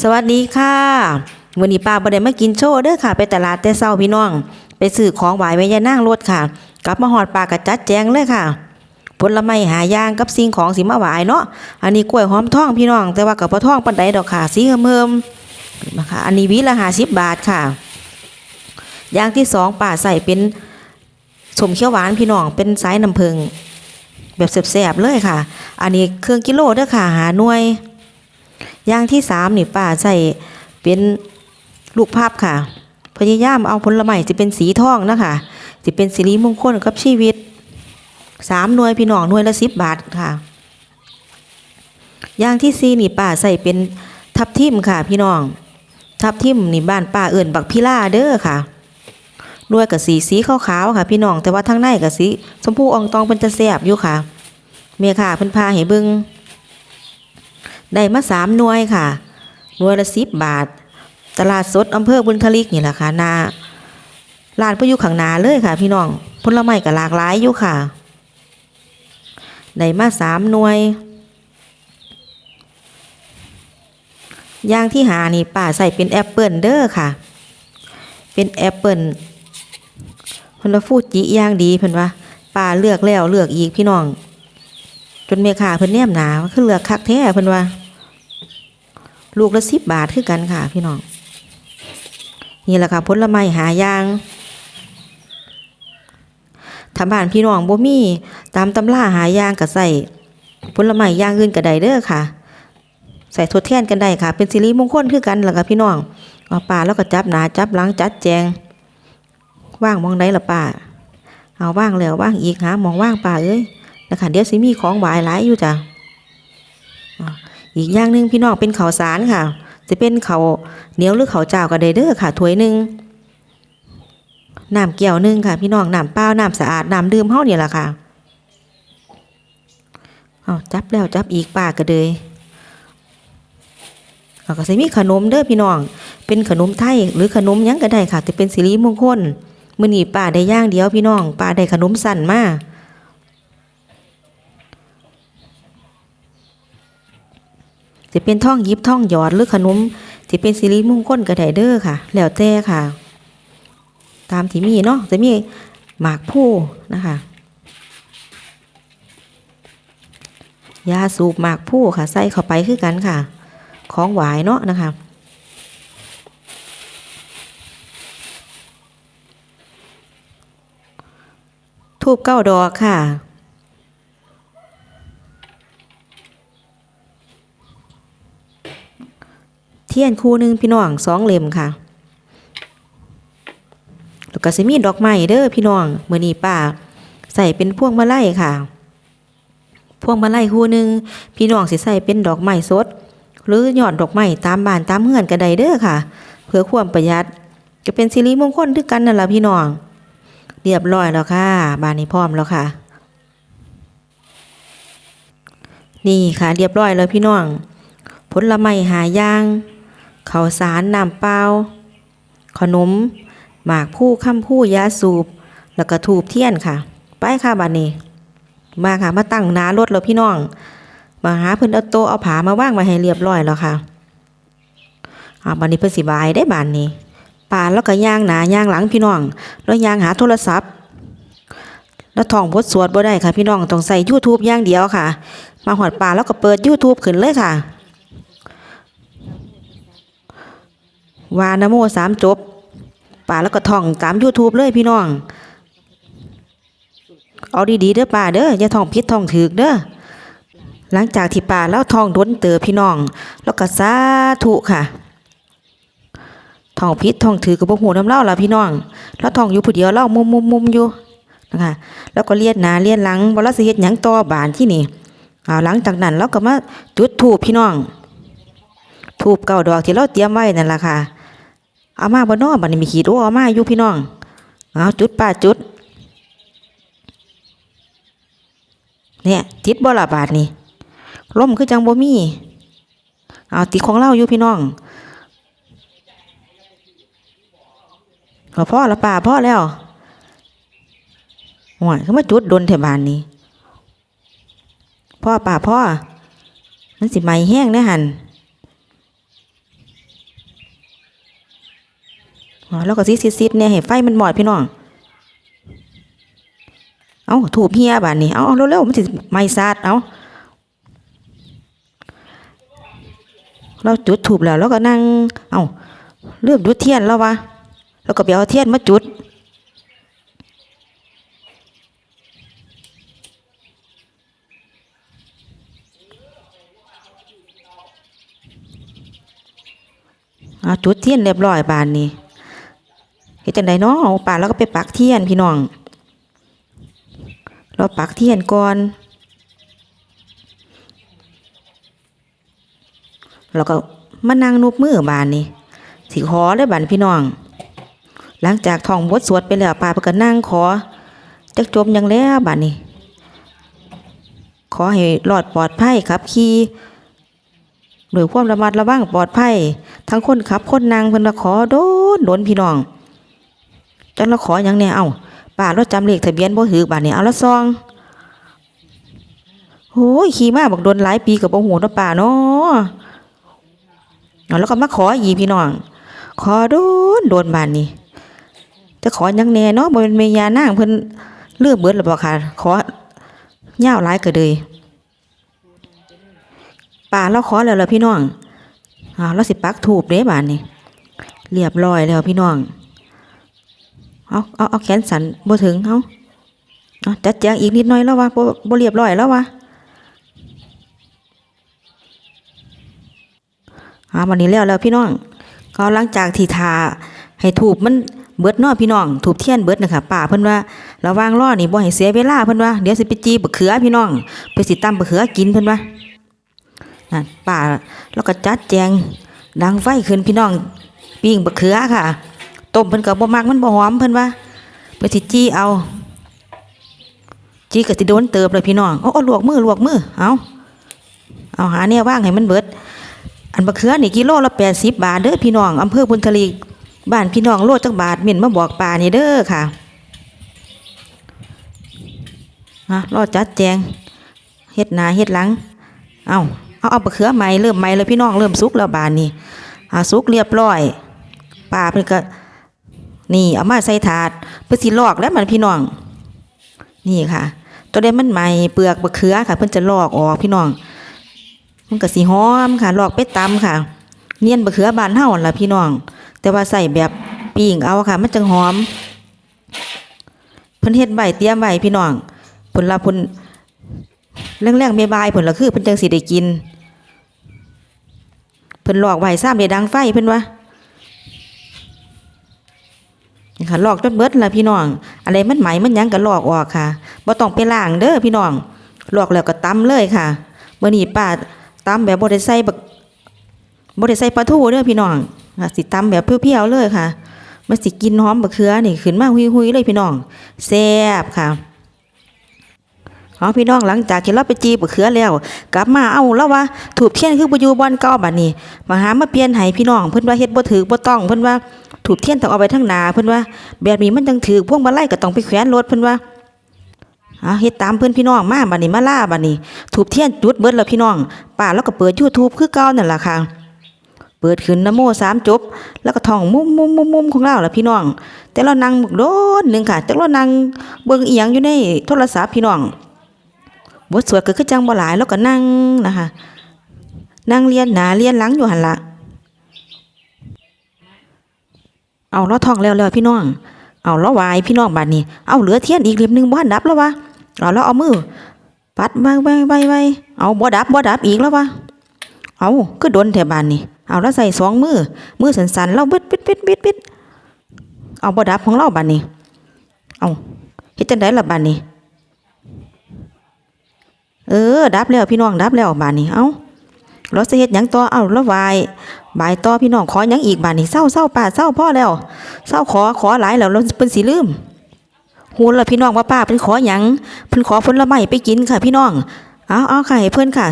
สวัสดีค่ะวันนี้ป้าบ่ได้มากินโชว์เด้อค่ะ ไปตลาดแต่เช้าพี่น้อง ไปซื้อของหวายไว้ยายนางรถค่ะ กลับมาฮอดป้าก็จัดแจงเลยค่ะ ผลไม้หายางกับสิ่งของสิมาหวายเนาะอันนี้กล้วยหอมทองพี่น้อง แต่ว่าก็บ่ทองปานใดดอกค่ะ สีเหิมๆนะคะอันนี้วีละ50บบาทค่ะอย่างที่สองป้าใส่เป็นสมเขียวหวานพี่น้องเป็นสายน้ำผึ้งแบบแซ่บๆเลยค่ะ อันนี้เครื่องกิโลเด้อค่ะ หาหน่วย อย่างที่สามนี่ป้าใส่เป็นลูกภาพค่ะ พยายามเอาผลไม้จะเป็นสีทองนะคะจะเป็นสิริมงคลกับชีวิตสามหน่วยพี่น้องหน่วยละสิบบาทค่ะ อย่างที่สี่นี่ป้าใส่เป็นทับทิมค่ะ พี่น้อง ทับทิมนี่บ้านป้าเอิ่นบักพิล่าเด้อค่ะหน่วยกับสีสีขาวๆค่ะ พี่น้องแต่ว่าทั้งในกับสีชมพูอองตองเป็นจะแสบอยู่ค่ะ เมียค่ะเพิ่นพาให้เบิง ได้มาสามหน่วยค่ะ หน่วยละสิบบาท ตลาดสดอำเภอบุญทลิกนี่แหละค่ะนาร้านพอยู่ข้างนาเลยค่ะ พี่น้องผลไม้ก็หลากหลายอยู่ค่ะได้มาสามหน่วยย่างที่หานี่ป้าใส่เป็นแอปเปิลเด้อค่ะ เป็นแอปเปิลพิ่นว่าฟูจิย่างดีเพิ่นว่าป้าเลือกแล้วเลือกอีกพี่น้อง จนเมียค่ะเพิ่นแนมหนาว่าคือเลือกคักแท้เพิ่นว่า ลูกละสิบบาทคือกันค่ะ พี่น้อง นี่แหละค่ะผลไม้หายางถ้าบ้านพี่น้องบ่มีตามตำราหายางก็ใส่ผลไม้ย่างอื่นก็ได้เด้อค่ะ ใส่ทดแทนกันได้ค่ะ เป็นสิริมงคลคือกันล่ะค่ะพี่น้องเอาป่าแล้วก็จับหนาจับหลังจัดแจงว่างมองได้ละป่าเอาว่างแล้วว่างอีกหามองว่างป่าเอ้ยนะคะเดี๋ยวสิมีของหวายหลายอยู่จ้ะ อีกอย่างหนึ่งพี่น้องเป็นข้าวสารค่ะ จะเป็นข้าวเหนียวหรือข้าวเจ้าก็ได้เด้อค่ะถ้วยหนึ่งน้ำแก้วหนึ่งค่ะ พี่น้องน้ำเปล่าน้ำสะอาดน้ำดื่มเฮาเนี่ยแหละค่ะเอาจับแล้วจับอีกป้าก็เลยเอาก็สิมีขนมเด้อพี่น้อง เป็นขนมไทยหรือขนมยังก็ได้ค่ะแต่เป็นสิริมงคลมื้อนี้ป้าได้ย่างเดียวพี่น้องป้าได้ขนมสั่นมาก จะเป็นท่องยิบท่องหยอดหรือขนมจะเป็นสิริมงคลก็ไดเด้อค่ะ แล้วแต่ค่ะ ตามที่มีเนาะจะมีหมากผู้นะคะยาสูบหมากผู้ค่ะ ใส่เข้าไปคือกันค่ะ ของหวายเนาะนะคะทูบเก้าดอกค่ะ เทียนคู่หนึ่งพี่น้องสองเล่มค่ะ แล้วก็สิมีดอกไม้เด้อพี่น้องเมื่อนี้ป้าใส่เป็นพวงมาลัยค่ะ พวงมาลัยคู่หนึ่งพี่น้องสิใส่เป็นดอกไม้สด หรือยอดดอกไม้ตามบ้านตามเฮือนก็ไดเด้อค่ะ เพื่อความประหยัดจะเป็นสิริมงคลด้วยกันนั่นแหละพี่น้อง เรียบร้อยแล้วค่ะ บ้านนี้พร้อมแล้วค่ะ นี่ค่ะ เรียบร้อยแล้วพี่น้อง ผลไม้หายาง ข้าวสารน้ำเปล่าขนม หมากผู้ข้ามผู้ยาสูบ แล้วก็ถูบเทียนค่ะ ไปค่ะบัดนี้ มาค่ะมาตั้งหน้ารถแล้วพี่น้อง มาหาเพิ่นเอาโตเอาผามาว่างไว้ให้เรียบร้อยแล้วค่ะอ่าบัดนี้เพิ่นสิบายได้บานนี้ป่าแล้วก็ย่างหนาย่างหลังพี่น้อง แล้วย่างหาโทรศัพท์ แล้วท่องบทสวดบ่ได้ค่ะพี่น้องต้องใส่ YouTube อย่างเดียวค่ะ มาหอดป่าแล้วก็เปิด YouTube ขึ้นเลยค่ะ วานโมสามจบป่าแล้วก็ท่องตาม YouTube เลยพี่น้อง เอาดีๆเด้อป่าเด้ออย่าท่องผิดท่องถูกเด้อหลังจากที่ป่าแล้วท่องดนเตอพี่น้อง แล้วก็สาธุค่ะท่องผิดท่องถือกับพวกหูน้ำเล่าล่ะพี่น้อง แล้วท่องอยู่ผู้เดียวเล่ามุมมุมมุมอยู่นะคะแล้วก็เลียนหนาเลียนหลังบละสิเฮ็ดหยังต่อบานที่นี่อ่าหลังจากนั้นเราก็มาจุดธูปพี่น้องธูปเก้าดอกที่เราเตรียมไว้นั่นแหละค่ะ เอามาบ่นอบัดนี้มีขีดโอ้เอามาอยู่พี่น้องเอาจุดป้าจุด เนี่ยติดบ่ละบาทนี่ล่มคือจังบ่มีเอาติดของเราอยู่พี่น้องก็พ่อละป่าพ่อแล้วห่วยเขามาจุดโดนแถวบ้านนี้พ่อป่าพ่อมันสิไม้แห้งแน่หัน อ๋อ แล้วก็ซิดๆเนี่ยให้ไฟมันหมอดพี่น้อง เอาถูบเฮียบานนี้เอาเอาเร็วๆมันสิไม่ซาดเอาเราจุดถูบแล้วเราก็นั่ง เอาเริ่มจุดเทียนแล้ววะแล้วก็ไปเอาเทียนมาจุดเอาจุดเทียนเรียบร้อยบานนี้ เฮ็ดจังไดเนาะเอาป่าแล้วก็ไปปักเทียนพี่น้อง เราปักเทียนก่อนแล้วก็มานั่งนุบมือบานนี้สิขอได้บานพี่น้อง หลังจากท่องบทสวดไปแล้วป่าเพิ่นก็นั่งขอจักจมยังแล้วบานนี้ขอให้รอดปลอดภัยครับขี่ด้วยความระมัดระวังปลอดภัย ทั้งคนขับคนนั่งเพิ่นว่าขอโดนโดนพี่น้อง จังเราขอหยังแน่เอ้าป้าเราจำเลขทะเบียนบ่ถือบาดนี้เอาละซองโอ้ยขี่มาบักโดนหลายปีกับบ่ฮู้เนะป้าเนาะเอแล้วก็มาขออีพี่น้อง ขอโดนโดนบานนี้จะขอหยังแน่เนาะบ่เม่ยานางเพิ่นเลือกเบิดแล้วบ่าค่ะขอยาหลายก็เลยป้าเราขอแล้วล่ะพี่น้องอ่าเราสิปักถูบเด้บานนี้เรียบร้อยแล้วพี่น้อง เอาเอาเอาแขนสันบ่ถึงเอาเอาจัดแจงอีกนิดหน่อยแล้ววะบ่บ่เรียบร้อยแล้ววะอ่าวันนี้แล้วแล้วพี่น้อง ก็หลังจากที่ทาให้ถูบมันเบิดนาะพี่น้องถูบเทียนเบิดนะคะป้าเพิ่นว่าระวังรอนี่บ่ให้เสียเวลาเพิ่นว่าเดี๋ยวสิไปจีบะเขือพี่น้องไปสิตำบะเขือกินเพิ่นว่านั่นป้าแล้วก็จัดแจงดังไฟขึ้นพี่น้องปิ้งบะเขือค่ะ ต้มเพิ่นก็บ่มักมันบ่หอมเพิ่นว่าเพิ่นสิจี้เอา จี้ก็สิโดนเติบเลยพี่น้องเอาเอาลวกมือลวกมือเอาเอาหาแนวว่างให้มันเบิด อันบะเขือนี่กิโลละ80บบาทเด้อพี่น้องอำเภอบุญทลีบ้านพี่น้องโลจักบาทเม่นมาบอกป้านี่เด้อค่ะอะรอจัดแจงเฮ็ดหนาเฮ็ดหลัง เอาเอาเอาบะเขือใหม่เริ่มใหม่แล้วพี่น้องเริ่มสุกแล้วบานนี้อ่าสุกเรียบร้อยป้าเพิ่นก็ นี่เอามาใส่ถาดเพื่อสิลอกแล้วมันพี่น้อง นี่ค่ะ ตัวใดมันใหม่เปลือกบะเขือค่ะ เพิ่อนจะลอกออกพี่น้อง มันก็สิหอมค่ะ ลอกไปตำค่ะ เนียนบะเขือบานเฮาหั่นล่ะพี่น้อง แต่ว่าใส่แบบปิ้งเอาค่ะ มันจังหอม เพิ่นเฮ็ดไว้เตรียมไว้พี่น้องเพิ่นละเพิ่นแรงๆเมบายเพิ่นละคือเพิ่นจังสิได้กินเพิ่นลอกไว้ซ้ำได้ดังไฟเพิ่นว่านี่ ค่ะลอกจนเบิดละพี่น้องอะไรมันไหมมันยังก็ลอกออกค่ะบ่ต้องไปล้างเด้อพี่น้องลอกแล้วก็ตำเลยค่ะมื้อนี้ป้าตำแบบบ่ได้ใส่บักบ่ได้ใส่ปลาทูเด้อพี่น้องค่ะสิตำแบบเพียวๆเลยค่ะมันสิกินหอมบักเขือนี่ขึ้นมาหุยๆเลยพี่น้องแซ่บค่ะเอพี่น้องหลังจากที่เราไปจีบเขือแล้ว กลับมาเอาแล้วว่าถูกเทียนคือบ่ยูบอนเก่าบัดนี้มาหามาเปลี่ยนให้พี่น้องเพิ่นว่าเฮ็ดบ่ถูกบ่ต้องเพิ่นว่า ถูกเทียนต้องเอาไว้ทางนาเพิ่นว่า แบบนี้มันจังถูกพวงมาลัยก็ต้องไปแขวนรถเพิ่นว่าเอาเฮ็ดตามเพิ่อนพี่น้องมาบัดนี้มาล่าบัดนี้ถูกเทียนจุดเบิดแล้วพี่น้องป้าแล้วก็เปิด YouTube คือเก่านั่นล่ะค่ะเปิดขึ้นนโมสามจบ แล้วก็ท่องมุมมุมมุมมุมของเราล่ะพี่น้อง แต่เรานั่งบักโดนหนึงค่ะจักเรานั่งเบิ่งเอียงอยู่ในโทรศัพท์พี่น้องบทสวดก็คือจังบ่หลายแล้วก็นั่งนะคะนั่งเรียนหนาเรียนหลังอยู่หันละ เอาเราท่องแล้วแล้วพี่น้อง เอาเราไหวายพี่น้องบัดนี้ เอาเหลือเทียนอีกเล่มหนึ่งบ่ดับแล้ววะเอาแล้วเอามือ ปัดไว้ไว้ไว้ไว้เอาบ่ดับบ่ดับอีกแล้ววะเอาคือโดนแถบานนี่ เอาแล้วใส่สองมือ มือสันๆเราบิดบิดบิดบิดบิดเอาบ่ดับของเราบัดนี้ เอาเฮ็ดจังไดล่ะบัดนี้ เออ ดับแล้วพี่น้องดับแล้วบานนี้ เอ้าเราสิเฮ็ดหยังต่อเอาล้ววาย บายต่อพี่น้องขอหยังอีกบานนี้เศร้าเศร้าป้าเศร้าพ่อแล้วเศร้าขอขอหลายแล้วเราเพิ่นสิลืมฮู้แล้วพี่น้องว่าป้าเพิ่นขอหยังเพิ่นขอผลไม้ไปกินค่ะ พี่น้องเอาเอาค่ะให้เพิ่นค่ะ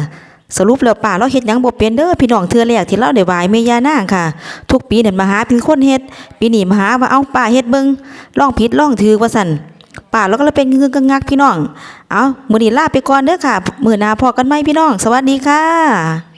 สรุปแล้วป้าเราเฮ็ดหยังบ่เป็นเด้อพี่น้องเทือแรกที่เราได้ไหว้แม่ย่านางค่ะ ทุกปีนั่นมาหาเป็นคนเฮ็ดปีนี้มาหาว่าเอาป้าเฮ็ดเบิ่งลองผิดลองถูกว่าซั่นป้าเราก็เลยเป็นเงึกงักพี่น้องเอามื้อนี้ลาไปก่อนเด้อค่ะ มื้อหน้าพอกันใหม่พี่น้อง สวัสดีค่ะ